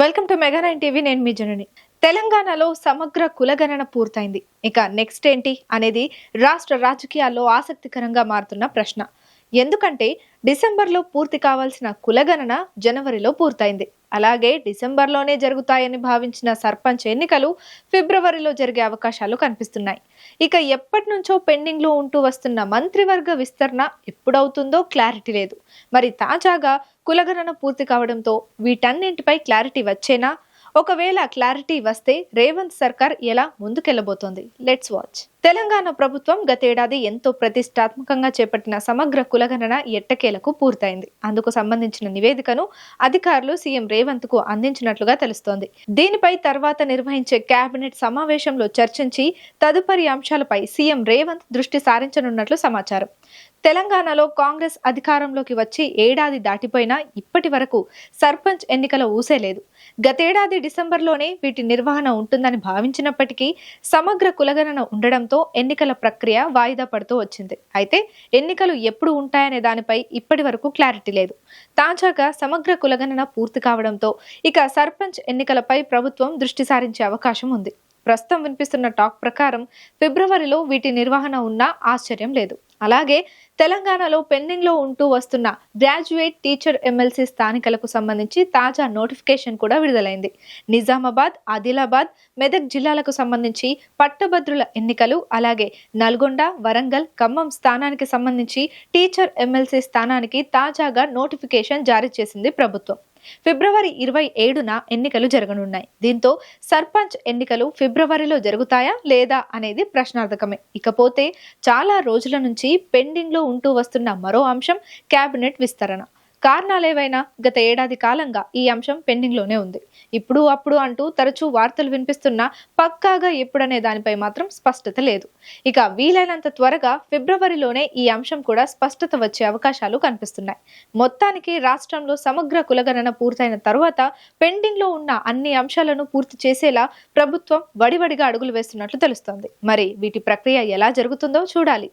Welcome to mega nine TV నేను మీ జనని. తెలంగాణలో సమగ్ర కులగణన పూర్తయింది. ఇక నెక్స్ట్ ఏంటి అనేది రాష్ట్ర రాజకీయాల్లో ఆసక్తికరంగా మారుతున్న ప్రశ్న. ఎందుకంటే డిసెంబర్లో పూర్తి కావాల్సిన కులగణన జనవరిలో పూర్తయింది. అలాగే డిసెంబర్లోనే జరుగుతాయని భావించిన సర్పంచ్ ఎన్నికలు ఫిబ్రవరిలో జరిగే అవకాశాలు కనిపిస్తున్నాయి. ఇక ఎప్పటి నుంచో పెండింగ్లో ఉంటూ వస్తున్న మంత్రివర్గ విస్తరణ ఎప్పుడవుతుందో క్లారిటీ లేదు. మరి తాజాగా కులగణన పూర్తి కావడంతో వీటన్నింటిపై క్లారిటీ వచ్చేనా? ఒకవేళ క్లారిటీ వస్తే రేవంత్ సర్కార్ ఎలా ముందుకెళ్ళబోతోంది లెట్స్ వాచ్. తెలంగాణ ప్రభుత్వం గతేడాది ఎంతో ప్రతిష్టాత్మకంగా చేపట్టిన సమగ్ర కులగణన ఎట్టకేలకు పూర్తయింది. అందుకు సంబంధించిన నివేదికను అధికారులు సీఎం రేవంత్కు అందించినట్లుగా తెలుస్తోంది. దీనిపై తర్వాత నిర్వహించే కేబినెట్ సమావేశంలో చర్చించి తదుపరి అంశాలపై సీఎం రేవంత్ దృష్టి సారించనున్నట్లు సమాచారం. తెలంగాణలో కాంగ్రెస్ అధికారంలోకి వచ్చి ఏడాది దాటిపోయినా ఇప్పటి వరకు సర్పంచ్ ఎన్నికల ఊసే లేదు. గతేడాది డిసెంబర్లోనే వీటి నిర్వహణ ఉంటుందని భావించినప్పటికీ సమగ్ర కులగణన ఉండడంతో ఎన్నికల ప్రక్రియ వాయిదా పడుతూ వచ్చింది. అయితే ఎన్నికలు ఎప్పుడు ఉంటాయనే దానిపై ఇప్పటి వరకు క్లారిటీ లేదు. తాజాగా సమగ్ర కులగణన పూర్తి కావడంతో ఇక సర్పంచ్ ఎన్నికలపై ప్రభుత్వం దృష్టి సారించే అవకాశం ఉంది. ప్రస్తుతం వినిపిస్తున్న టాక్ ప్రకారం ఫిబ్రవరిలో వీటి నిర్వహణ ఉన్నా ఆశ్చర్యం లేదు. అలాగే తెలంగాణలో పెండింగ్లో ఉంటూ వస్తున్న గ్రాడ్యుయేట్ టీచర్ ఎమ్మెల్సీ స్థానికలకు సంబంధించి తాజా నోటిఫికేషన్ కూడా విడుదలైంది. నిజామాబాద్ ఆదిలాబాద్ మెదక్ జిల్లాలకు సంబంధించి పట్టభద్రుల ఎన్నికలు అలాగే నల్గొండ వరంగల్ ఖమ్మం స్థానానికి సంబంధించి టీచర్ ఎమ్మెల్సీ స్థానానికి తాజాగా నోటిఫికేషన్ జారీ చేసింది ప్రభుత్వం. ఫిబ్రవరి ఇరవై ఏడున ఎన్నికలు జరగనున్నాయి. దీంతో సర్పంచ్ ఎన్నికలు ఫిబ్రవరిలో జరుగుతాయా లేదా అనేది ప్రశ్నార్థకమే. ఇకపోతే చాలా రోజుల నుంచి పెండింగ్లో ఉంటూ వస్తున్న మరో అంశం కేబినెట్ విస్తరణ. కారణాలేవైనా గత ఏడాది కాలంగా ఈ అంశం పెండింగ్లోనే ఉంది. ఇప్పుడు అప్పుడు అంటూ తరచూ వార్తలు వినిపిస్తున్నా పక్కాగా ఎప్పుడనే దానిపై మాత్రం స్పష్టత లేదు. ఇక వీలైనంత త్వరగా ఫిబ్రవరిలోనే ఈ అంశం కూడా స్పష్టత వచ్చే అవకాశాలు కనిపిస్తున్నాయి. మొత్తానికి రాష్ట్రంలో సమగ్ర కులగణన పూర్తయిన తర్వాత పెండింగ్లో ఉన్న అన్ని అంశాలను పూర్తి చేసేలా ప్రభుత్వం వడివడిగా అడుగులు వేస్తున్నట్లు తెలుస్తోంది. మరి వీటి ప్రక్రియ ఎలా జరుగుతుందో చూడాలి.